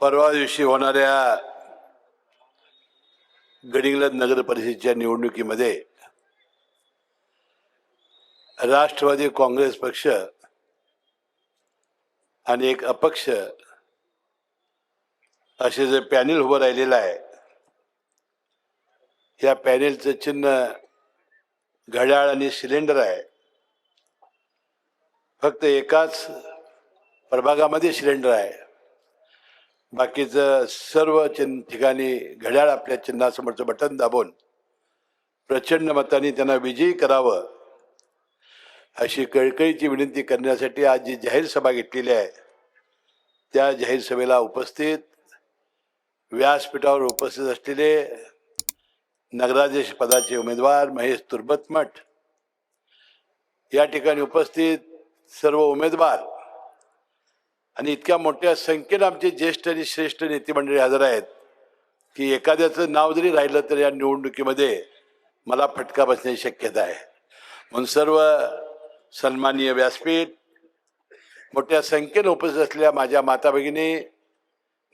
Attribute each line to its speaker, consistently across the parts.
Speaker 1: परवा दिवशी होणाऱ्या गडिंग्लज नगर परिषदेच्या निवडणुकीमध्ये राष्ट्रवादी काँग्रेस पक्ष आणि एक अपक्ष असे जे पॅनेल उभं राहिलेलं आहे या पॅनेलचं चिन्ह घड्याळ आणि सिलेंडर आहे. फक्त एकाच प्रभागामध्ये सिलेंडर आहे. बाकीचं सर्व चिन्ह ठिकाणी घड्याळ आपल्या चिन्हासमोरचं बटन दाबून प्रचंड मताने त्यांना विजयी करावं अशी कळकळीची विनंती करण्यासाठी आज जी जाहीर सभा घेतलेली आहे त्या जाहीर सभेला उपस्थित व्यासपीठावर उपस्थित असलेले नगराध्यक्ष पदाचे उमेदवार महेश तुर्बतमठ या ठिकाणी उपस्थित सर्व उमेदवार आणि इतक्या मोठ्या संख्येनं आमचे ज्येष्ठ आणि श्रेष्ठ नेते मंडळी हजर आहेत की एखाद्याचं नाव जरी राहिलं तर या निवडणुकीमध्ये मला फटका बसण्याची शक्यता आहे. म्हणून सर्व सन्माननीय व्यासपीठ मोठ्या संख्येनं उपस्थित असलेल्या माझ्या माता भगिनी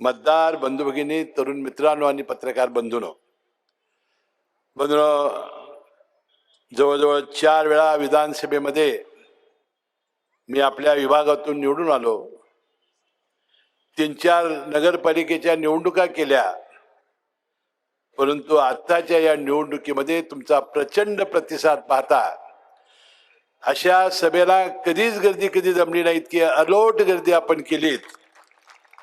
Speaker 1: मतदार बंधू भगिनी तरुण मित्रांनो आणि पत्रकार बंधूनो. बंधूनो जवळजवळ चार वेळा विधानसभेमध्ये मी आपल्या विभागातून निवडून आलो. तीन चार नगरपालिकेच्या निवडणुका केल्या. परंतु आत्ताच्या या निवडणुकीमध्ये तुमचा प्रचंड प्रतिसाद पाहता अशा सभेला कधीच गर्दी कधी जमली नाही इतकी अलोट गर्दी आपण केलीत.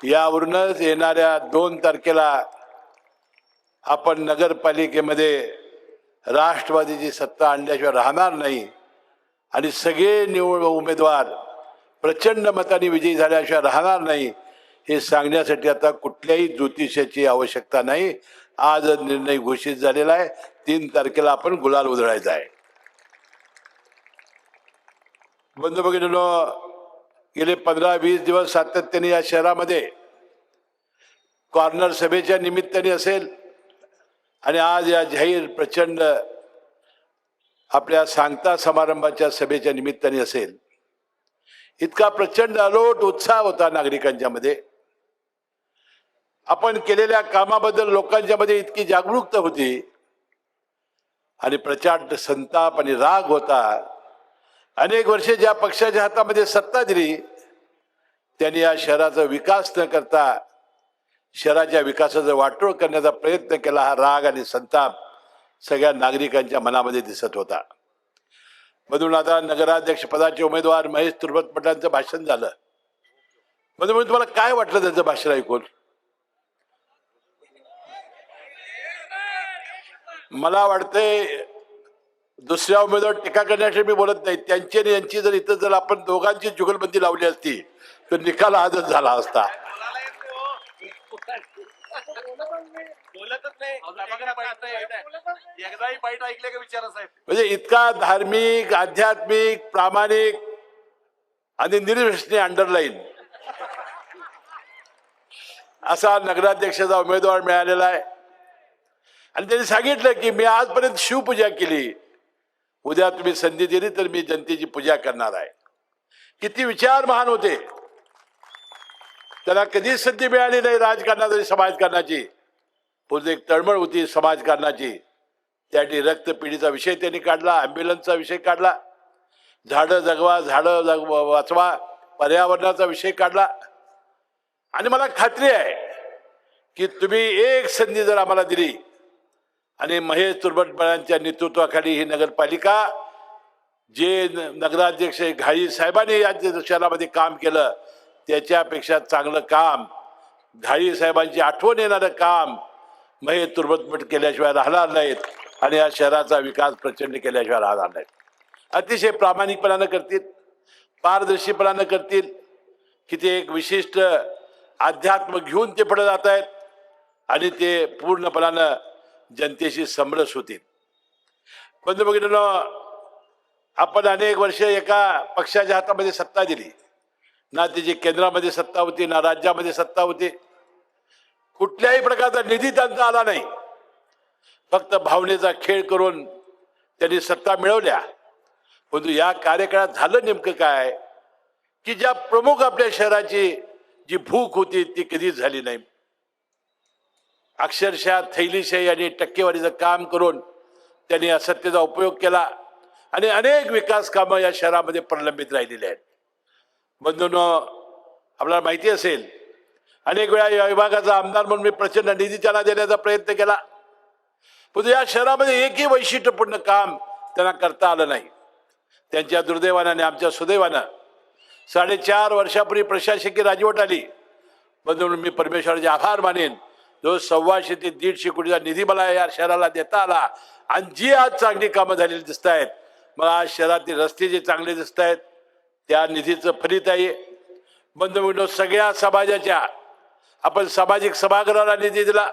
Speaker 1: यावरूनच येणाऱ्या दोन तारखेला आपण नगरपालिकेमध्ये राष्ट्रवादीची सत्ता आणल्याशिवाय राहणार नाही. आणि सगळे निवड उमेदवार प्रचंड मताने विजयी झाल्याशिवाय राहणार नाही. हे सांगण्यासाठी आता कुठल्याही ज्योतिषाची आवश्यकता नाही. आज निर्णय घोषित झालेला आहे. तीन तारखेला आपण गुलाल उधळायचा आहे. बंधू भगिनीनो गेले पंधरा वीस दिवस सातत्याने या शहरामध्ये कॉर्नर सभेच्या निमित्ताने असेल आणि आज या जाहीर प्रचंड आपल्या सांगता समारंभाच्या सभेच्या निमित्ताने असेल. इतका प्रचंड अलोट उत्साह होता नागरिकांच्या मध्ये आपण केलेल्या कामाबद्दल लोकांच्या मध्ये इतकी जागरूकता होती. आणि प्रचंड संताप आणि राग होता. अनेक वर्षे ज्या पक्षाच्या हातामध्ये सत्ता दिली त्यांनी या शहराचा विकास न करता शहराच्या विकासाचा वाटोळ करण्याचा प्रयत्न केला. हा राग आणि संताप सगळ्या नागरिकांच्या मनामध्ये दिसत होता. म्हणून आता नगराध्यक्ष पदाचे उमेदवार महेश तुर्बतपटांचं भाषण झालं. म्हणून म्हणजे तुम्हाला काय वाटलं त्यांचं भाषण ऐकून? मला वाटतंय दुसऱ्या उमेदवार टीका करण्यासाठी मी बोलत नाही. त्यांची आणि यांची जर इथं जर आपण दोघांची जुगलबंदी लावली असती तर निकाल आजच झाला असता.
Speaker 2: बोलतच नाही. सभागृह बाईट नाही. एकदाही बाईट ऐकले का विचारा साहेब?
Speaker 1: म्हणजे इतका धार्मिक आध्यात्मिक प्रामाणिक आणि निर्विष्णे अंडरलाईन असा नगराध्यक्षाचा उमेदवार मिळालेला आहे. आणि त्यांनी सांगितलं की मी आजपर्यंत शिवपूजा केली. उद्या तुम्ही संधी दिली तर मी जनतेची पूजा करणार आहे. किती विचार महान होते. त्यांना कधीच संधी मिळाली नाही राजकारणाची समाजकारणाची. पूर्वी एक तळमळ होती समाजकारणाची. त्यासाठी रक्तपिढीचा विषय त्यांनी काढला ॲम्ब्युलन्सचा विषय काढला. झाडं जगवा झाडं जगवा वाचवा पर्यावरणाचा विषय काढला. आणि मला खात्री आहे की तुम्ही एक संधी जर आम्हाला दिली आणि महेश तुर्बटपणांच्या नेतृत्वाखाली ही नगरपालिका जे न- नगराध्यक्ष घाई साहेबांनी या शहरामध्ये काम केलं त्याच्यापेक्षा चांगलं काम घाई साहेबांची आठवण येणारं काम महेश तुर्बतपट केल्याशिवाय राहणार नाहीत आणि या शहराचा विकास प्रचंड केल्याशिवाय राहणार नाहीत. अतिशय प्रामाणिकपणानं करतील पारदर्शीपणानं करतील की ते एक विशिष्ट अध्यात्म घेऊन ते पुढे जात आहेत आणि ते पूर्णपणानं जनतेशी समरस होतील बंधू भगिनींनो आपण अनेक वर्ष एका पक्षाच्या हातामध्ये सत्ता दिली. ना त्याची केंद्रामध्ये सत्ता होती ना राज्यामध्ये सत्ता होती. कुठल्याही प्रकारचा निधी त्यांचा आला नाही. फक्त भावनेचा खेळ करून त्यांनी सत्ता मिळवल्या. परंतु या कार्यकाळात झालं नेमकं काय? की ज्या प्रमुख आपल्या शहराची जी भूक होती ती कधीच झाली नाही. अक्षरशः थैलीशाही आणि टक्केवारीचं काम करून त्यांनी या सत्तेचा उपयोग केला आणि अनेक विकास कामं या शहरामध्ये प्रलंबित राहिलेली आहेत. बंधून आपल्याला माहिती असेल अनेक वेळा या विभागाचा आमदार म्हणून मी प्रचंड निधी त्यांना देण्याचा प्रयत्न केला. पण या शहरामध्ये एकही वैशिष्ट्यपूर्ण काम त्यांना करता आलं नाही. त्यांच्या दुर्दैवानं आणि आमच्या सुदैवानं साडेचार वर्षापूर्वी प्रशासकीय राजवट आली. म्हणून मी परमेश्वराचे आभार मानेन. जो सव्वाशे ते दीडशे कोटीचा निधी मला या शहराला देता आला आणि जी आज चांगली कामं झालेली दिसत आहेत मला आज शहरातील रस्ते जे चांगले दिसत आहेत त्या निधीचं फलित आहे. बंधू सगळ्या समाजाच्या आपण सामाजिक सभागृहाला निधी दिला.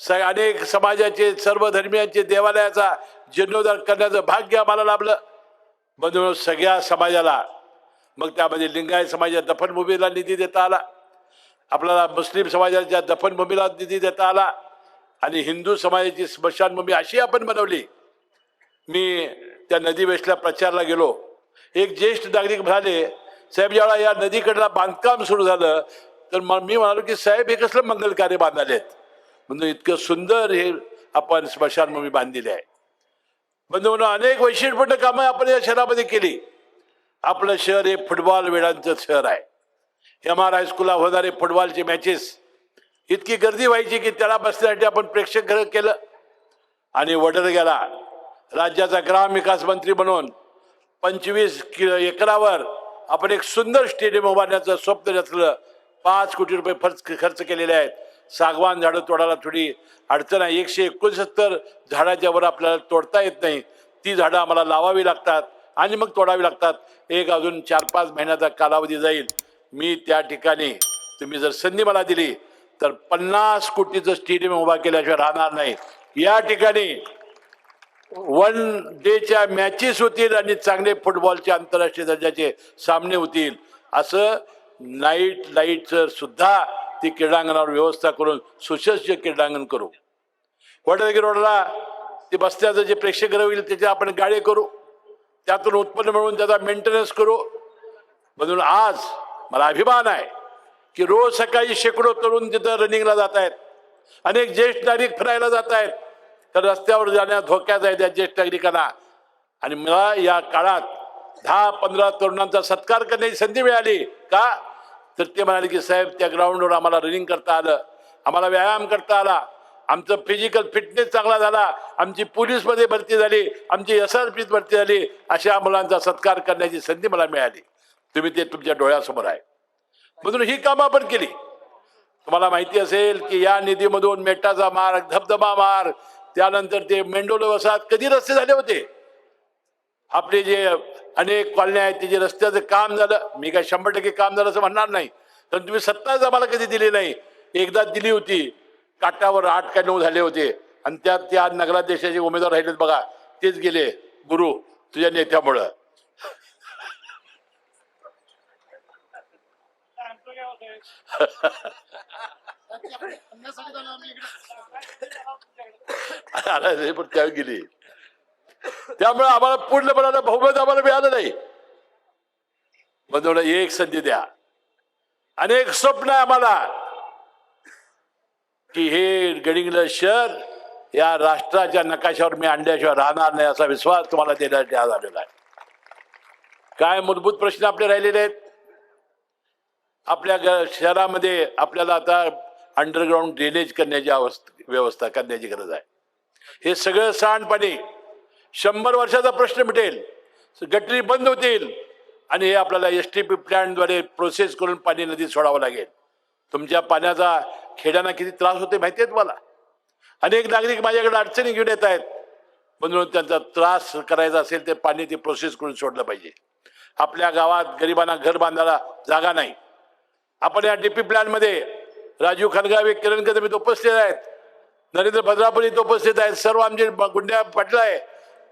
Speaker 1: स अनेक समाजाचे सर्व धर्मियांचे देवालयाचा जीर्णोद्धार करण्याचं भाग्य आम्हाला लाभलं. बंधू सगळ्या समाजाला मग त्यामध्ये लिंगायत समाजाच्या दफनभूमीला निधी देता आला. आपल्याला मुस्लिम समाजाच्या दफनभूमीला निधी देता आला आणि हिंदू समाजाची स्मशानभूमी अशी आपण बनवली. मी त्या नदी वेशला प्रचारला गेलो. एक ज्येष्ठ नागरिक म्हणाले साहेब ज्यावेळा या नदीकडला बांधकाम सुरू झालं. तर मग मी म्हणालो की साहेब हे कसलं मंगल कार्य बांधालेत? म्हणजे इतकं सुंदर हे आपण स्मशानभूमी बांधलेली आहे. बंधू म्हणून अनेक वैशिष्ट्यपूर्ण कामं आपण या शहरामध्ये केली. आपलं शहर हे फुटबॉल वेळांचं शहर आहे. एम आर हायस्कूलला होणारे फुटबॉलचे मॅचेस इतकी गर्दी व्हायची की त्याला बसण्यासाठी आपण प्रेक्षकगृह केलं. आणि वडर गेला. राज्याचा ग्रामविकास मंत्री म्हणून पंचवीस कि एकरावर आपण एक सुंदर स्टेडियम उभारण्याचं स्वप्न रचलं. पाच कोटी रुपये खर्च खर्च केलेले आहेत. सागवान झाडं तोडायला थोडी अडचण आहे. एकशे एकोणसत्तर झाडाच्या वर आपल्याला तोडता येत नाही. ती झाडं आम्हाला लावावी लागतात आणि मग तोडावी लागतात. एक अजून चार पाच महिन्याचा कालावधी जाईल. मी त्या ठिकाणी तुम्ही जर संधी मला दिली तर पन्नास कोटीचं स्टेडियम उभा केल्याशिवाय राहणार नाही. या ठिकाणी वन डेच्या मॅचेस होतील आणि चांगले फुटबॉलचे आंतरराष्ट्रीय दर्जाचे सामने होतील. असं नाईट लाईटचं सुद्धा ती क्रीडांगणावर व्यवस्था करून सुसज्ज क्रीडांगण करू. वडदगी रोडला ते बसण्याचं जे प्रेक्षकगृह होईल त्याचे आपण गाडी करू. त्यातून उत्पन्न मिळवून त्याचा मेंटेनन्स करू. म्हणून आज मला अभिमान आहे की रोज सकाळी शेकडो तरुण तिथं रनिंगला जात आहेत. अनेक ज्येष्ठ नागरिक फिरायला जात आहेत. तर रस्त्यावर जाण्यात धोक्यात आहे त्या ज्येष्ठ नागरिकांना. आणि मला या काळात दहा पंधरा तरुणांचा सत्कार करण्याची संधी मिळाली का? तर ते म्हणाले की साहेब त्या ग्राउंडवर आम्हाला रनिंग करता आलं. आम्हाला व्यायाम करता आला. आमचं फिजिकल फिटनेस चांगला झाला. आमची पोलीसमध्ये भरती झाली. आमची एस आर पीत भरती झाली. अशा मुलांचा सत्कार करण्याची संधी मला मिळाली. तुम्ही ते तुमच्या डोळ्यासमोर आहे. म्हणून ही कामं आपण केली. तुम्हाला माहिती असेल की या निधीमधून मेटाचा मार्ग धबधबा मार्ग त्यानंतर ते मेंडोल वसाहत कधी रस्ते झाले होते? आपले जे अनेक कॉलन्या आहेत त्याचे रस्त्याचं काम झालं. मी काय शंभर टक्के काम झालं असं म्हणणार नाही. पण तुम्ही सत्ताच आम्हाला कधी दिली नाही. एकदा दिली होती. काटावर आठ काय नऊ झाले होते. आणि त्यात त्या नगराध्यक्षाचे उमेदवार राहिलेत बघा. तेच गेले. गुरु तुझ्या नेत्यामुळं. आला पण त्यावेळी गेली. त्यामुळे आम्हाला पूर्णपणाला बहुमत आम्हाला मिळालं नाही. म्हणून एक संधी द्या. अनेक स्वप्न आहे आम्हाला की हे गडिंगलं शहर या राष्ट्राच्या नकाशावर मी आणल्याशिवाय राहणार नाही असा विश्वास तुम्हाला देण्यासाठी आज आलेला आहे. काय मूलभूत प्रश्न आपले राहिलेले आहेत? आपल्या ग- शहरामध्ये आपल्याला आता अंडरग्राऊंड ड्रेनेज करण्याची अवस्था व्यवस्था करण्याची गरज आहे. हे सगळं सांडपाणी शंभर वर्षाचा प्रश्न मिटेल. गटरी बंद होतील. आणि हे आपल्याला एस टी पी प्लॅनद्वारे प्रोसेस करून पाणी नदीत सोडावं लागेल. तुमच्या पाण्याचा खेड्यांना किती त्रास होते माहिती आहे तुम्हाला? अनेक नागरिक माझ्याकडे अडचणी घेऊन येत आहेत. म्हणून त्यांचा त्रास करायचा असेल ते पाणी ते प्रोसेस करून सोडलं पाहिजे. आपल्या गावात गरिबांना घर बांधायला जागा नाही. आपण या डीपी प्लॅनमध्ये राजीव खनगावे किरण कदम इथं उपस्थित आहेत. नरेंद्र भद्रापूर इथं उपस्थित आहेत. सर्व आमचे गुंड्या पाटील आहे.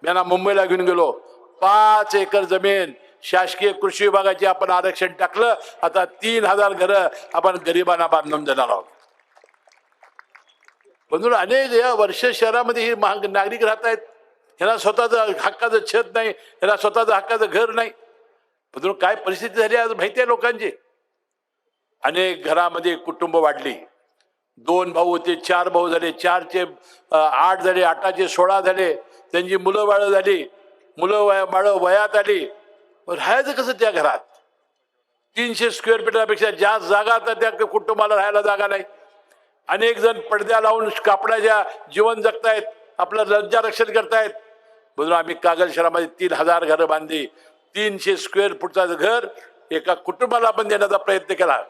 Speaker 1: यांना मुंबईला घेऊन गेलो. पाच एकर जमीन शासकीय कृषी विभागाचे आपण आरक्षण टाकलं. आता तीन हजार घरं आपण गरिबांना बांधून देणार आहोत. म्हणून अनेक या वर्ष शहरामध्ये ही महाग नागरिक राहत आहेत. ह्यांना स्वतःचं हक्काचं छत नाही. ह्यांना स्वतःचं हक्काचं घर नाही. म्हणून काय परिस्थिती झाली आज माहिती आहे लोकांची? अनेक घरामध्ये कुटुंब वाढली. दोन भाऊ होते चार भाऊ झाले चारचे आठ झाले आठाचे सोळा झाले त्यांची मुलं बाळं झाली मुलं वया बाळं वयात आली. मग राहायचं कसं त्या घरात? तीनशे स्क्वेअर फीटापेक्षा जास्त जागा तर त्या कुटुंबाला राहायला जागा नाही. अनेक जण पडद्या लावून कापडाच्या जीवन जगतायत आपलं लज्जा रक्षण करतायत. म्हणून आम्ही कागल शहरामध्ये तीन हजार घरं बांधली. तीनशे स्क्वेअर फुटचं घर एका कुटुंबाला आपण देण्याचा प्रयत्न केला.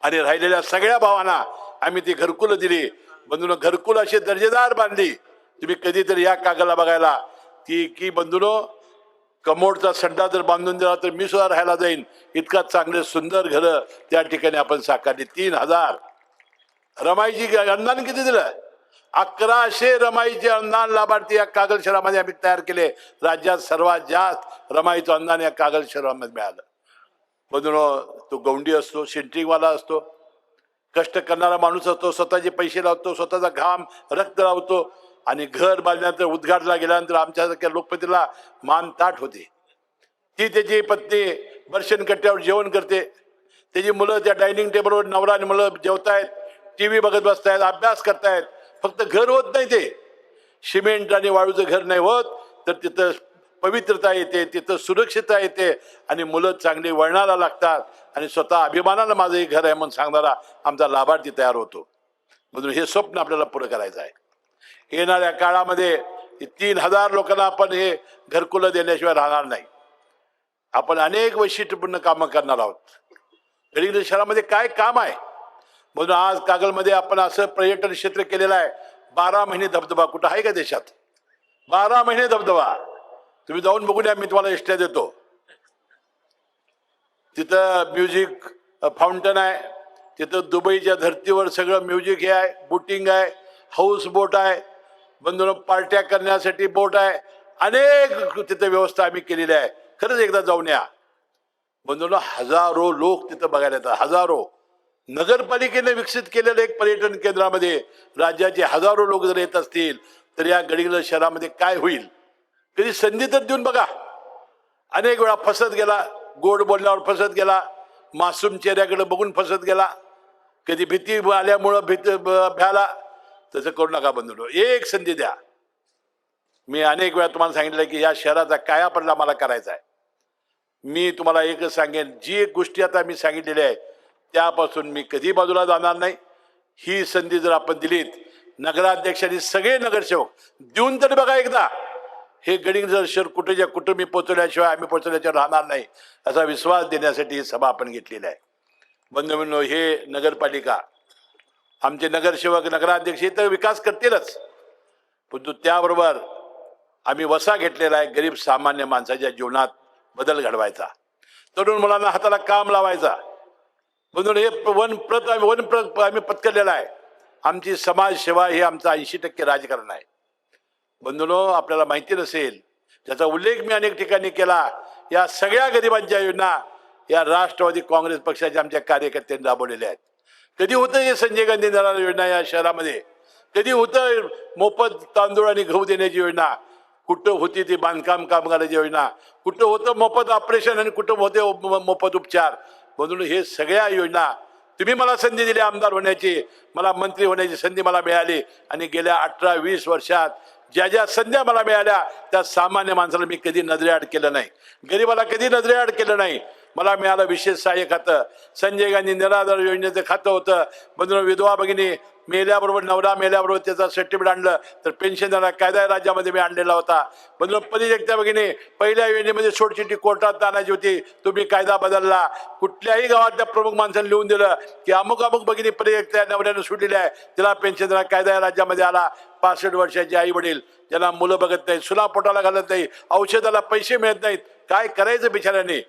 Speaker 1: आणि राहिलेल्या सगळ्या भावांना आम्ही ती घरकुलं दिली. बंधून घरकुल अशी दर्जेदार बांधली. तुम्ही कधीतरी या कागदला बघायला. की की बंधूनो कमोडचा संडा जर बांधून दिला तर मी सुद्धा राहायला जाईन. इतका चांगले सुंदर घरं त्या ठिकाणी आपण साकारली. तीन हजार. रमाईची अनुदान किती दिलं? अकराशे रमाईचे अनुदान लाभार्थी या कागल शहरामध्ये आम्ही तयार केले. राज्यात सर्वात जास्त रमाईचं अनुदान या कागल शहरामध्ये मिळालं. म्हणून तो गौंडी असतो सेंट्रिंगवाला असतो. कष्ट करणारा माणूस असतो स्वतःचे पैसे लावतो स्वतःचा घाम रक्त लावतो आणि घर बांधल्यानंतर उद्घाटला गेल्यानंतर आमच्यासारख्या लोकपतीला मान ताट होते. ती त्याची पत्नी बर्शन कट्ट्यावर जेवण करते. त्याची मुलं त्या डायनिंग टेबलवर नवरा आणि मुलं जेवतायत टी व्ही बघत बसतायत अभ्यास करतायत. फक्त घर होत नाही ते. सिमेंट आणि वाळूचं घर नाही होत तर तिथं पवित्रता येते तिथं सुरक्षितता येते आणि मुलं चांगली वळणाला लागतात आणि स्वतः अभिमानानं माझं हे घर आहे म्हणून सांगणारा आमचा लाभार्थी तयार होतो. म्हणून हे स्वप्न आपल्याला पुढं करायचं आहे. येणाऱ्या काळामध्ये तीन हजार लोकांना आपण हे घरकुलं देण्याशिवाय राहणार नाही. आपण अनेक वैशिष्ट्यपूर्ण कामं करणार आहोत. गडिंग्लज शहरामध्ये काय काम आहे? म्हणून आज कागलमध्ये आपण असं पर्यटन क्षेत्र केलेलं आहे. बारा महिने धबधबा कुठं आहे का देशात? बारा महिने धबधबा. तुम्ही जाऊन बघून या मी तुम्हाला इष्ट्या देतो. तिथं म्युझिक फाउंटन आहे. तिथं दुबईच्या धर्तीवर सगळं म्युझिक हे आहे बोटिंग आहे हाऊस बोट आहे. बंधून पार्ट्या करण्यासाठी बोट आहे. अनेक तिथं व्यवस्था आम्ही केलेली आहे. खरंच एकदा जाऊन या. बंधून हजारो लोक तिथं बघायला येतात. हजारो. नगरपालिकेने विकसित केलेलं एक पर्यटन केंद्रामध्ये राज्याचे हजारो लोक जर येत असतील तर या गडिंग्लज शहरामध्ये काय होईल? कधी संधी तर देऊन बघा. अनेक वेळा फसत गेला गोड बोलण्यावर फसत गेला मासूम चेहऱ्याकडे बघून फसत गेला. कधी भीती आल्यामुळं भीत भ्याला. तसं करू नका बंधू एक संधी द्या. मी अनेक वेळा तुम्हाला सांगितलं की या शहराचा काया पडला मला करायचा आहे. मी तुम्हाला एकच सांगेन जी एक गोष्टी आता मी सांगितलेली आहे त्यापासून मी कधी बाजूला जाणार नाही. ही संधी जर आपण दिलीत नगराध्यक्षांनी सगळे नगरसेवक देऊन तरी बघा एकदा. हे गडिंग जर शहर कुठेच्या कुठं मी पोचवल्याशिवाय आम्ही पोचवल्याशिवाय राहणार नाही असा विश्वास देण्यासाठी ही सभा आपण घेतलेली आहे. बंधू हे नगरपालिका आमचे नगरसेवक नगराध्यक्ष हे तर विकास करतीलच. परंतु त्याबरोबर आम्ही वसा घेतलेला आहे गरीब सामान्य माणसाच्या जीवनात बदल घडवायचा. तरुण मुलांना हाताला काम लावायचा. म्हणून हे वन प्रत आम्ही वन प्रत आम्ही पत्करलेला आहे. आमची समाजसेवा हे आमचं ऐंशी टक्के राजकारण आहे. बंधुनो आपल्याला माहिती नसेल त्याचा उल्लेख मी अनेक ठिकाणी केला या सगळ्या गरिबांच्या योजना या राष्ट्रवादी काँग्रेस पक्षाच्या आमच्या कार्यकर्त्यांनी राबवलेल्या आहेत. कधी होतं हे संजय गांधी निराधार योजना या शहरामध्ये? कधी होतं मोफत तांदूळ आणि गहू देण्याची योजना? कुठं होती ती बांधकाम कामगाराची योजना? कुठं होतं मोफत ऑपरेशन आणि कुठं होते मोफत उपचार? म्हणून हे सगळ्या योजना तुम्ही मला संधी दिली आमदार होण्याची. मला मंत्री होण्याची संधी मला मिळाली आणि गेल्या अठरा वीस वर्षात ज्या ज्या संध्या मला मिळाल्या त्या सामान्य माणसाला मी कधी नजरेआड केलं नाही. गरीबाला कधी नजरेआड केलं नाही. मला मिळालं विशेष सहाय्य खातं. संजय गांधी निराधार योजनेचं खातं होतं. बंधू विधवा भगिनी मेल्याबरोबर नवरा मेल्याबरोबर त्याचा सर्टिफिकेट आणलं तर पेन्शन देणारा कायदा या राज्यामध्ये मी आणलेला होता. बंधू परित्यक्त्या भगिनी पहिल्या योजनेमध्ये सोडचिठ्ठी कोर्टात आणायची होती तुम्ही कायदा बदलला. कुठल्याही गावातल्या प्रमुख माणसाने लिहून दिलं की अमुक अमुक भगिनी परित्यक्त्या नवऱ्यानं सोडलेल्या आहे तिला पेन्शन देणारा कायदा या राज्यामध्ये आला. पासष्ट वर्षाचे आई वडील ज्यांना मुलं बघत नाहीत सुना पोटाला घालत नाही औषधाला पैसे मिळत नाहीत काय करायचं बिचाऱ्यांनी?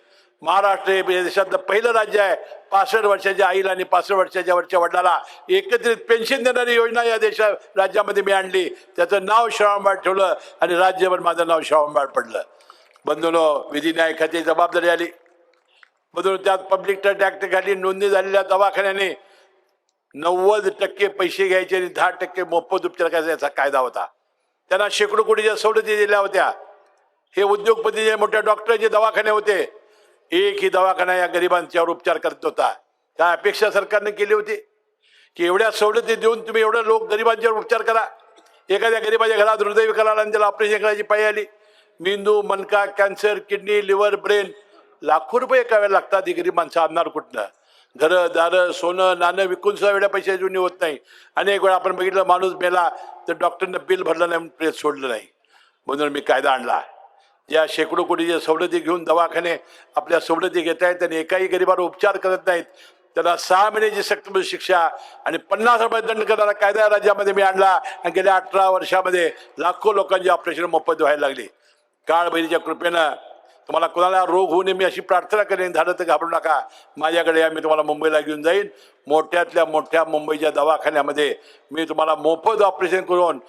Speaker 1: महाराष्ट्र हे देशातलं पहिलं राज्य आहे. पासष्ट वर्षाच्या आईला आणि पासष्ट वर्षाच्या वरच्या वडिलाला एकत्रित पेन्शन देणारी योजना या देशा राज्यामध्ये मी आणली. त्याचं नाव श्रावणबाळ ठेवलं आणि राज्यभर माझं नाव श्रावणबाळ पडलं. बंधुनो विधी न्याय खात्याची जबाबदारी आली. बंधून त्यात पब्लिक ट्रस्ट ऍक्ट खाली नोंदणी झालेल्या दवाखान्याने नव्वद टक्के पैसे घ्यायचे आणि दहा टक्के मोफत उपचार करायचा याचा कायदा होता. त्यांना शेकडो कोटीच्या सवलती दिल्या होत्या. हे उद्योगपती जे मोठ्या डॉक्टरचे दवाखाने होते एकही दवाखाना या गरिबांच्यावर उपचार करत होता. काय अपेक्षा सरकारने केली होती? की एवढ्या सवलती देऊन तुम्ही एवढं लोक गरिबांच्यावर उपचार करा. एखाद्या गरिबाच्या घरात हृदयविकाराला आणि त्याला ऑपरेशन करायची पायी आली मेंदू मनका कॅन्सर किडनी लिव्हर ब्रेन लाखो रुपये एका वेळेला लागतात ही गरीब माणसं आणणार कुठनं? घरं दारं सोनं नाणं विकून सुद्धा एवढ्या पैशाची जुनी होत नाही. अनेक वेळा आपण बघितलं माणूस मेला तर डॉक्टरनं बिल भरलं नाही म्हणून प्रेस सोडलं नाही. म्हणून मी कायदा आणला. या शेकडो कोटीच्या सवलती घेऊन दवाखाने आपल्या सवलती घेत आहेत आणि एकाही गरिबावर उपचार करत नाहीत. त्याला सहा महिन्याची सक्त शिक्षा आणि पन्नास रुपये दंड करणारा कायदा राज्यामध्ये मी आणला आणि गेल्या अठरा वर्षामध्ये लाखो लोकांची ऑपरेशन मोफत व्हायला लागली. काळभैरीच्या कृपेनं तुम्हाला कोणाला रोग होऊ नये मी अशी प्रार्थना करेन. झालं तर घाबरू नका. माझ्याकडे या मी तुम्हाला मुंबईला घेऊन जाईन. मोठ्यातल्या मोठ्या मुंबईच्या दवाखान्यामध्ये मी तुम्हाला मोफत ऑपरेशन करून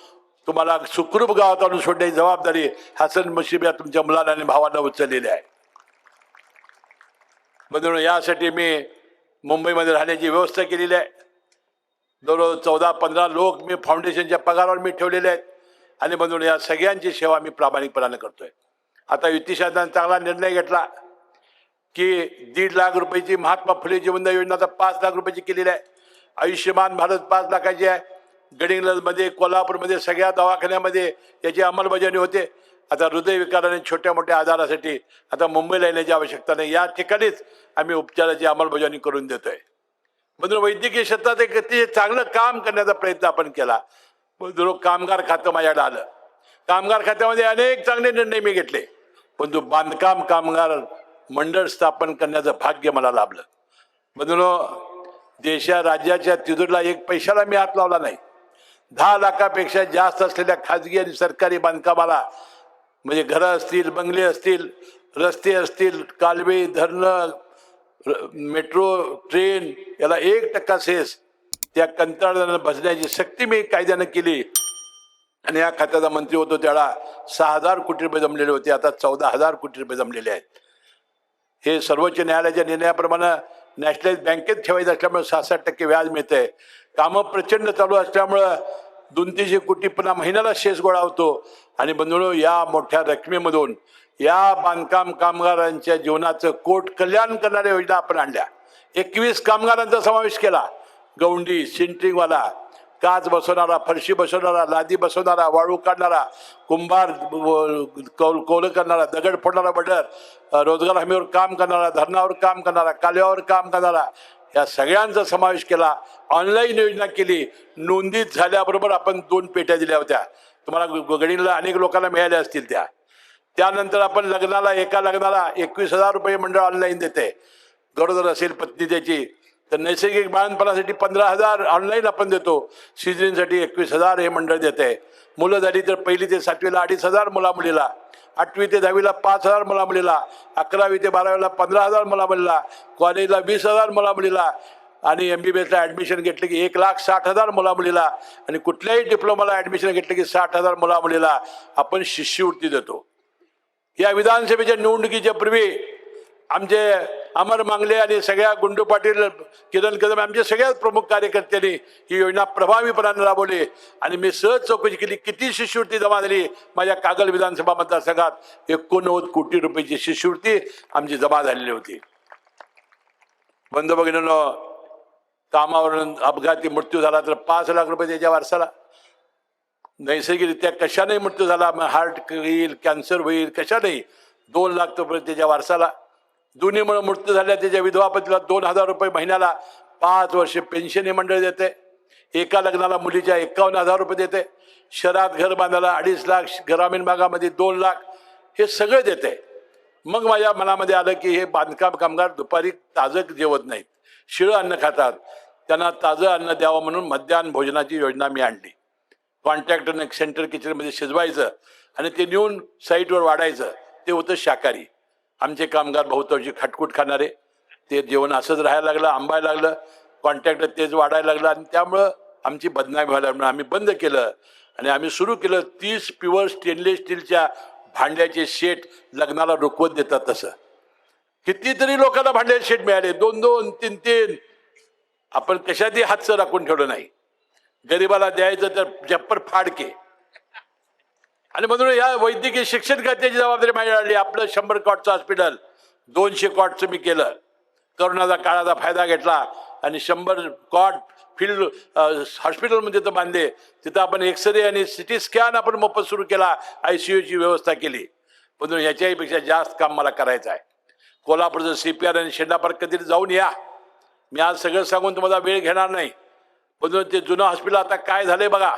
Speaker 1: तुम्हाला सुखरूप गावात आणून सोडण्याची जबाबदारी हसन मुशिब या तुमच्या मुलांना आणि भावांना उचललेली आहे. म्हणून यासाठी मी मुंबईमध्ये राहण्याची व्यवस्था केलेली आहे. जवळजवळ चौदा पंधरा लोक मी फाउंडेशनच्या पगारावर मी ठेवलेले आहेत. आणि म्हणून या सगळ्यांची सेवा मी प्रामाणिकपणाने करतोय. आता युती शासनाने चांगला निर्णय घेतला की दीड लाख रुपयाची महात्मा फुले जीवनदा योजना आता पाच लाख रुपयाची केलेली आहे. आयुष्यमान भारत पाच लाखाची आहे. गडिंग्लजमध्ये कोल्हापूरमध्ये सगळ्या दवाखान्यामध्ये याची अंमलबजावणी होते. आता हृदयविकाराने छोट्या मोठ्या आजारासाठी आता मुंबईला येण्याची आवश्यकता नाही. या ठिकाणीच आम्ही उपचाराची अंमलबजावणी करून देतो आहे म्हणून वैद्यकीय क्षेत्रात एक अतिशय चांगलं काम करण्याचा प्रयत्न आपण केला. म्हणून कामगार खातं माझ्याकडे आलं. कामगार खात्यामध्ये अनेक चांगले निर्णय मी घेतले. पण तो बांधकाम कामगार मंडळ स्थापन करण्याचं भाग्य मला लाभलं. म्हणून देशा राज्याच्या तिजोरीला एक पैशाला मी हात लावला नाही. दहा लाखापेक्षा जास्त असलेल्या खाजगी आणि सरकारी बांधकामाला म्हणजे घरं असतील बंगले असतील रस्ते असतील कालवे धरणं मेट्रो ट्रेन याला एक टक्का सेस त्या कंत्राटदारांना भजण्याची सक्ती मी कायद्यानं केली. आणि या खात्याचा मंत्री होतो त्याला सहा हजार कोटी रुपये जमलेले होते आता चौदा हजार कोटी रुपये जमलेले आहेत. हे सर्वोच्च न्यायालयाच्या निर्णयाप्रमाणे नॅशनलाइज बँकेत ठेवायचं असल्यामुळे सहा सात टक्के व्याज मिळतंय. कामं प्रचंड चालू असल्यामुळं दोन तीनशे कोटी पुन्हा महिन्याला शेष गोळा होतो. आणि बंधू या मोठ्या रकमेमधून या बांधकाम कामगारांच्या जीवनाचं कोट कल्याण करणाऱ्या योजना आपण आणल्या. एकवीस कामगारांचा समावेश केला. गौंडी सिंटरिंगवाला काच बसवणारा फरशी बसवणारा लादी बसवणारा वाळू काढणारा कुंभार कौल कोल करणारा दगड फोडणारा बडर रोजगार हमीवर काम करणारा धरणावर काम करणारा कालव्यावर काम करणारा या सगळ्यांचा समावेश केला. ऑनलाईन योजना केली. नोंदीत झाल्याबरोबर आपण दोन पेट्या दिल्या होत्या. तुम्हाला ग- गडीला अनेक लोकांना मिळाल्या असतील त्या. त्यानंतर आपण लग्नाला एका लग्नाला एकवीस हजार रुपये मंडळ ऑनलाईन देते. गरोदर असेल पत्नी त्याची तर नैसर्गिक बाळणपणासाठी पंधरा हजार ऑनलाईन आपण देतो. सिजरीनसाठी एकवीस हजार हे मंडळ देते. मुलं झाली तर पहिली ते सातवीला अडीच हजार मुला मुलीला आठवी ते दहावीला पाच हजार मुला मुलीला अकरावी ते बारावीला पंधरा हजार मुला मुलीला कॉलेजला वीस हजार मुला मुलीला आणि एम बी बी एसला ॲडमिशन घेतलं की एक लाख साठ हजार मुला मुलीला आणि कुठल्याही डिप्लोमाला ॲडमिशन घेतलं की साठ हजार मुला मुलीला आपण शिष्यवृत्ती देतो. या विधानसभेच्या निवडणुकीच्या पूर्वी आमचे अमर मांगले आणि सगळ्या गुंडू पाटील किरण कदम आमच्या सगळ्याच प्रमुख कार्यकर्त्यांनी ही योजना प्रभावीपणाने राबवली. आणि मी सहज चौकशी केली किती शिष्यवृत्ती जमा झाली माझ्या कागल विधानसभा मतदारसंघात एकोणनव्वद कोटी रुपयाची शिष्यवृत्ती आमची जमा झालेली होती. बंद भगिनीनो कामावरून अपघाती मृत्यू झाला तर पाच लाख रुपये त्याच्या वारसाला. नैसर्गिकरित्या कशाने मृत्यू झाला मग हार्ट होईल कॅन्सर होईल कशानेही दोन लाख रुपये त्याच्या वारसाला. दोन्हीमुळे मृत्यू झाल्या त्याच्या विधवा पतीला दोन हजार रुपये महिन्याला पाच वर्षे पेन्शन हे मंडळ देते. एका लग्नाला मुलीच्या एकावन्न हजार रुपये देते. शहरात घर बांधायला अडीच लाख ग्रामीण भागामध्ये दोन लाख हे सगळं देते. मग माझ्या मनामध्ये आलं की हे बांधकाम कामगार दुपारी ताजं जेवत नाहीत. शिळं अन्न खातात. त्यांना ताजं अन्न द्यावं म्हणून मध्यान्ह भोजनाची योजना मी आणली. कॉन्ट्रॅक्टरने सेंटर किचनमध्ये शिजवायचं आणि ते नेऊन साईटवर वाढायचं. ते होतं शाकाहारी. आमचे कामगार बहुतांशी खटकूट खाणारे. ते जेवण असंच राहायला लागलं आंबायला लागलं कॉन्ट्रॅक्टर तेच वाढायला लागलं आणि त्यामुळं आमची बदनामी व्हायला लागली. म्हणून आम्ही बंद केलं आणि आम्ही सुरू केलं तीस प्युअर स्टेनलेस स्टीलच्या भांड्याचे शेट लग्नाला रुकवत देतात तसं. कितीतरी लोकांना भांड्याचे शेट मिळाले. दोन दोन तीन तीन. आपण कशातही हातचं राखून ठेवलं नाही. गरिबाला द्यायचं तर जप्पर फाडके. आणि म्हणून या वैद्यकीय शिक्षण खात्याची जबाबदारी माझ्या आली. आपलं शंभर कॉटचं हॉस्पिटल दोनशे कॉटचं मी केलं. करोनाचा काळाचा फायदा घेतला आणि शंभर कॉट फील्ड हॉस्पिटलमध्ये तिथं बांधले. तिथं आपण एक्सरे आणि सिटी स्कॅन आपण मोफत सुरू केला आय सी यूची व्यवस्था केली. पण याच्याहीपेक्षा जास्त काम मला करायचं आहे. कोल्हापूरचं सी पी आर आणि शेंडापार्क कधीतरी कधी जाऊन या. मी आज सगळं सांगून तुम्हाला वेळ घेणार नाही. पण ते जुनं हॉस्पिटल आता काय झालंय बघा.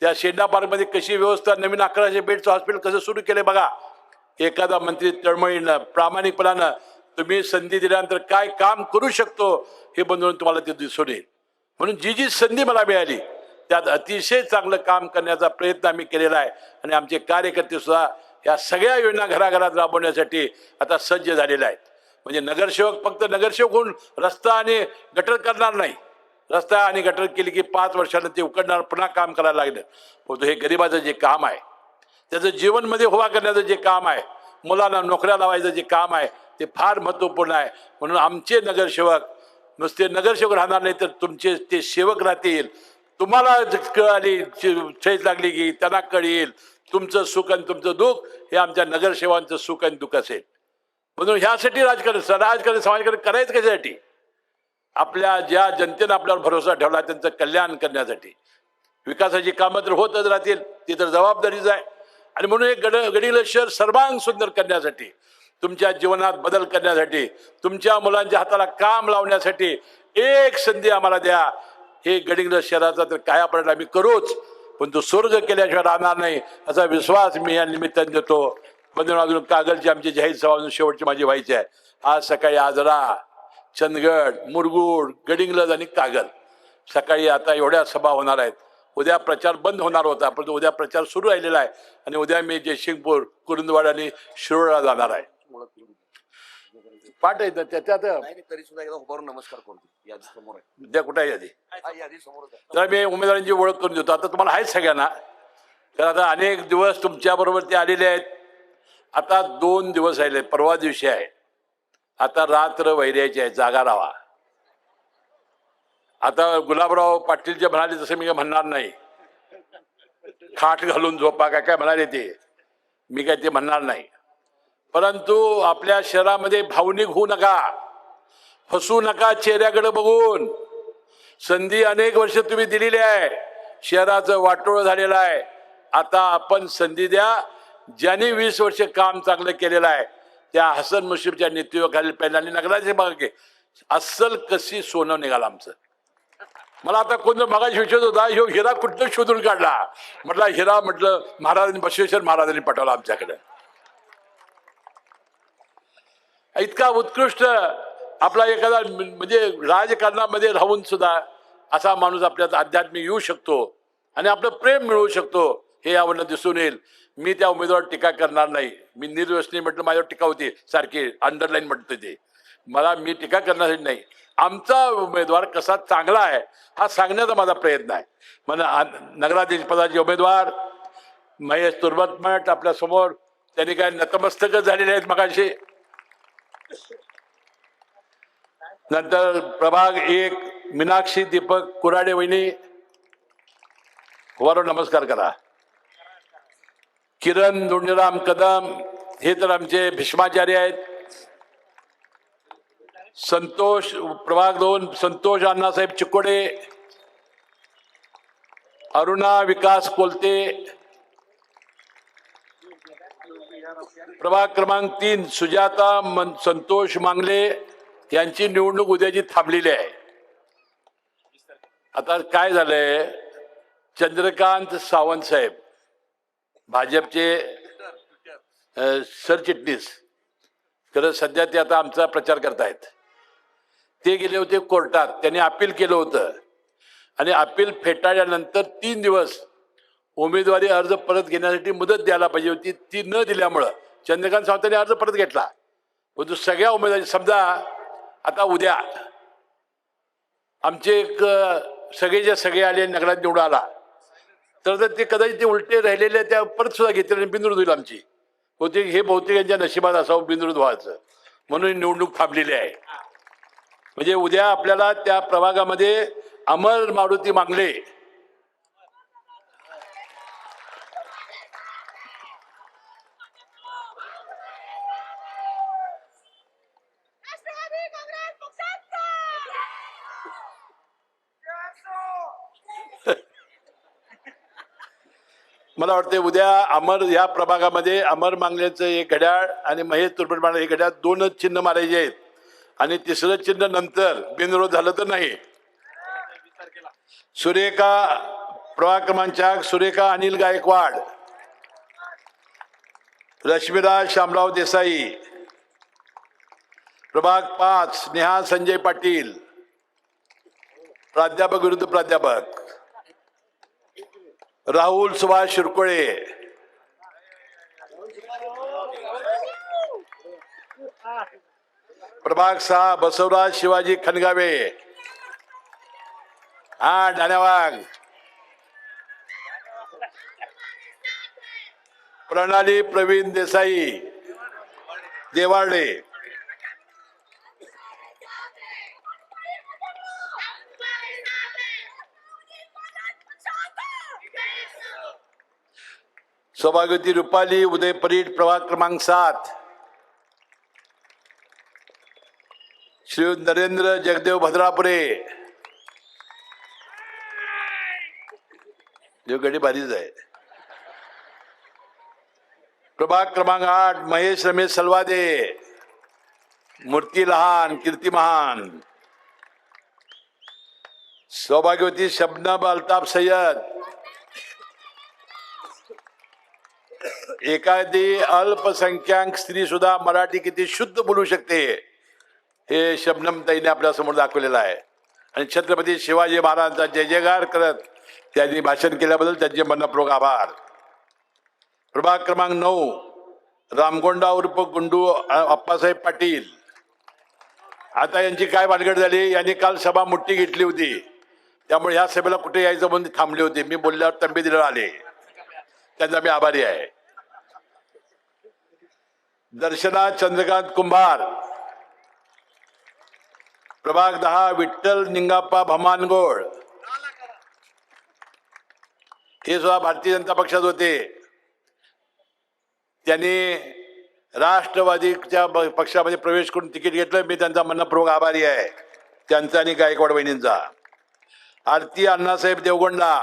Speaker 1: त्या शेंडा पार्कमध्ये कशी व्यवस्था नवीन अकराशे बेडचं हॉस्पिटल कसं सुरू केलं बघा. एखादा मंत्री तळमळीनं प्रामाणिकपणानं तुम्ही संधी दिल्यानंतर काय काम करू शकतो हे बंधून तुम्हाला ते दिसून येईल. म्हणून जी जी संधी मला मिळाली त्यात अतिशय चांगलं काम करण्याचा प्रयत्न आम्ही केलेला आहे. आणि आमचे कार्यकर्ते सुद्धा या सगळ्या योजना घराघरात राबवण्यासाठी आता सज्ज झालेल्या आहेत. म्हणजे नगरसेवक फक्त नगरसेवक होऊन रस्ता आणि गटर करणार नाही. रस्ता आणि गटर केली की पाच वर्षानं ते उकडणार पुन्हा काम करायला लागलं. परंतु हे गरिबाचं जे काम आहे त्याचं जीवनमध्ये होवा करण्याचं जे काम आहे मुलांना नोकऱ्या लावायचं जे काम आहे ते फार महत्त्वपूर्ण आहे. म्हणून आमचे नगरसेवक नुसते नगरसेवक राहणार नाही तर तुमचे ते सेवक राहतील. तुम्हाला कळाली छेज लागली की त्यांना कळील. तुमचं सुख आणि तुमचं दुःख हे आमच्या नगरसेवांचं सुख आणि दुःख असेल. म्हणून ह्यासाठी राजकारण राजकारण समाजकारण करायचं कशासाठी? आपल्या ज्या जनतेनं आपल्यावर भरोसा ठेवला त्यांचं कल्याण करण्यासाठी. विकासाची कामं तर होतच राहतील ती तर जबाबदारीच आहे. आणि म्हणून एक गड गडीलं शहर सर्वांग सुंदर करण्यासाठी तुमच्या जीवनात बदल करण्यासाठी तुमच्या मुलांच्या हाताला काम लावण्यासाठी एक संधी आम्हाला द्या. हे गडिंग्लज शहराचा तर काय आपण आम्ही करूच पण तो स्वर्ग केल्याशिवाय राहणार नाही असा विश्वास मी या निमित्ताने देतो. म्हणून अजून कागलची आमची जाहीर सभा शेवटची माझी व्हायची आहे. आज सकाळी आजरा चंदगड मुरगुड गडिंग्लज आणि कागल. सकाळी आता एवढ्या सभा होणार आहेत. उद्या प्रचार बंद होणार होता परंतु उद्या प्रचार सुरू राहिलेला आहे आणि उद्या मी जयसिंगपूर कुरुंदवाड आणि शिरोळला जाणार आहे. पाठ आहे ना, त्याच्यात
Speaker 3: नाही तरी सुद्धा एकदा उभारून नमस्कार करतो. यादी समोर आहे.
Speaker 1: उद्या कुठे आहे यादी?
Speaker 3: यादी समोरच आहे.
Speaker 1: तर मी उमेदवारांची ओळख करून देतो. आता तुम्हाला आहेत सगळ्यांना. तर आता अनेक दिवस तुमच्या बरोबर ते आलेले आहेत. आता दोन दिवस राहिले परवा दिवशी आहे. आता रात्र वैर्याची आहे जागा राहा आता गुलाबराव पाटील जे म्हणाले तसं मी काय म्हणणार नाही. खाट घालून झोपा काय काय म्हणाले ते? मी काय ते म्हणणार नाही. परंतु आपल्या शहरामध्ये भावनिक होऊ नका. फसू नका चेहऱ्याकडे बघून. संधी अनेक वर्ष तुम्ही दिलेली आहे. शहराचं वाटोळ झालेलं आहे. आता आपण संधी द्या. ज्यांनी वीस वर्ष काम चांगलं केलेलं आहे त्या हसन मुश्रीफच्या नेतृत्वाखाली पहिल्यांदा नगराचे बघा की अस्सल कशी सोनं निघालं आमचं. मला आता कोणतं मगाशी विचारत होता ह्यो हिरा कुठलं शोधून काढला? म्हटलं हिरा म्हटलं महाराजांनी बसवेश्वर महाराजांनी पटवला आमच्याकडे. इतका उत्कृष्ट आपला एखादा म्हणजे राजकारणामध्ये राहून सुद्धा असा माणूस आपल्यात आध्यात्मिक येऊ शकतो आणि आपलं प्रेम मिळवू शकतो हे यावरनं दिसून येईल. मी त्या उमेदवार टीका करणार नाही. मी निर्व्यसनी म्हटलं माझ्यावर टीका होती. सारखी अंडरलाईन म्हटलं ते मला मी टीका करण्यासाठी नाही. आमचा उमेदवार कसा चांगला आहे हा सांगण्याचा माझा प्रयत्न आहे. मला नगराधीश पदाचे उमेदवार महेश तुर्बतमठ आपल्यासमोर त्यांनी काय नतमस्तकच झालेले आहेत मगाशी? नंतर प्रभाग एक मीनाक्षी दीपक कुराडे वहिनी वारो नमस्कार करा. किरण दुंडराम कदम हे तर आमचे भीष्माचार्य आहेत. संतोष प्रभाग दोन संतोष अण्णासाहेब चिकोडे अरुणा विकास कोलते प्रभाग क्रमांक तीन सुजाता मन संतोष मांगले यांची निवडणूक उद्याची थांबलेली आहे. आता काय झालंय? चंद्रकांत सावंत साहेब. भाजपचे सरचिटणीस खरं सध्या ते आता आमचा प्रचार करतायत. ते गेले होते कोर्टात. त्यांनी अपील केलं होतं. आणि अपील फेटाळल्यानंतर तीन दिवस उमेदवारी अर्ज परत घेण्यासाठी मुदत द्यायला पाहिजे होती. ती न दिल्यामुळं चंद्रकांत सावंतांनी अर्ज परत घेतला. परंतु सगळ्या उमेदवारी समजा आता उद्या आमचे एक सगळे जे सगळे आले नगरात निवडून आला. तर ते कदाचित ते उलटे राहिलेले त्या परत सुद्धा घेतले आणि बिंदूर होईल आमची. बहुतेक हे बहुतेक यांच्या नशिबात असावं बिंदूर व्हायचं. म्हणून निवडणूक थांबलेली आहे. म्हणजे उद्या आपल्याला त्या प्रभागामध्ये अमर मारुती मागले
Speaker 4: राष्ट्रवादी काँग्रेस
Speaker 1: मला वाटते उद्या अमर या प्रभागामध्ये अमर मांगलेचं एक घड्याळ आणि महेश तुरपट मांगले हे घड्याळ दोनच चिन्ह मारायचे आहेत. आणि तिसरं चिन्ह नंतर बिनविरोध झालं तर नाही. सुरेखा प्रभाग क्रमांक चार सुरेखा अनिल गायकवाड रश्मिराज शामराव देसाई प्रभाग पाच नेहा संजय पाटील प्राध्यापक विरुद्ध प्राध्यापक. राहुल सुभाष शिरकोळे. प्रभाग सहा बसवराज शिवाजी खनगावे. हा डाण्यावाग. प्रणाली प्रवीण देसाई. देवाडे सौभाग्यवती रुपाली उदय परीट प्रभाग क्रमांक सात। श्री नरेंद्र जगदेव भद्रापुरे। जो गडी भारीच आहे. प्रभाग क्रमांक आठ, महेश रमेश सलवादे. मूर्ती लहान, कीर्ती महान. सौभाग्यवती शबनम अल्ताफ सय्यद. एखादी अल्पसंख्याक स्त्री सुद्धा मराठी किती शुद्ध बोलू शकते हे शबनम ताईने आपल्यासमोर दाखवलेलं आहे. आणि छत्रपती शिवाजी महाराजांचा जय जयगार करत त्यांनी भाषण केल्याबद्दल त्यांचे मनपूर्वक आभार. प्रभाग क्रमांक नऊ रामगोंडा उर्फ गुंडू अप्पासाहेब पाटील. आता यांची काय भानगड झाली? यांनी काल सभा मोठी घेतली होती. त्यामुळे ह्या सभेला कुठे यायचं म्हणून थांबले होते. मी बोलल्यावर तंबी दिलं आले. त्यांचा मी आभारी आहे. दर्शना चंद्रकांत कुंभार प्रभाग दहा विठ्ठल निंगाप्पा भमानगोळ. हे सुद्धा भारतीय जनता पक्षात होते. त्यांनी राष्ट्रवादीच्या पक्षामध्ये प्रवेश करून तिकीट घेतलं. मी त्यांचा मनपूर्वक आभारी आहे. त्यांचा आणि गायकवाड बहिणींचा आरती अण्णासाहेब देवगोंडा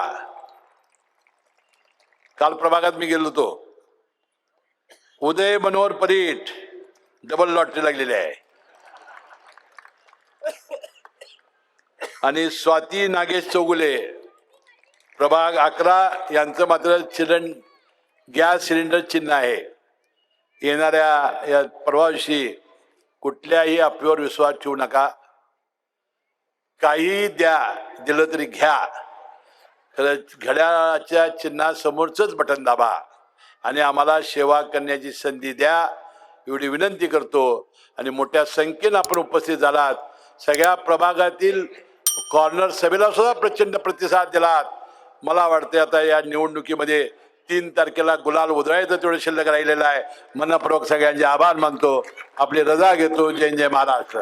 Speaker 1: काल प्रभागात मी गेलो होतो. उदय मनोहर परीट डबल लॉटरी लागलेली आहे. आणि स्वाती नागेश चौगुले प्रभाग अकरा यांचं मात्र सिलेंड गॅस सिलेंडर चिन्ह आहे. येणाऱ्या या परवाशी कुठल्याही अफवेवर विश्वास ठेवू नका. काही द्या दिलं तरी घ्या. घड्याळाच्या चिन्हासमोरचंच बटन दाबा आणि आम्हाला सेवा करण्याची संधी द्या. एवढी विनंती करतो आणि मोठ्या संख्येनं आपण उपस्थित झालात. सगळ्या प्रभागातील कॉर्नर सभेला सुद्धा प्रचंड प्रतिसाद दिलात. मला वाटते आता या निवडणुकीमध्ये तीन तारखेला गुलाल उधळायचं तेवढं शिल्लक राहिलेलं आहे. मनपूर्वक सगळ्यांचे आभार मानतो. आपली रजा घेतो. जय जय महाराष्ट्र.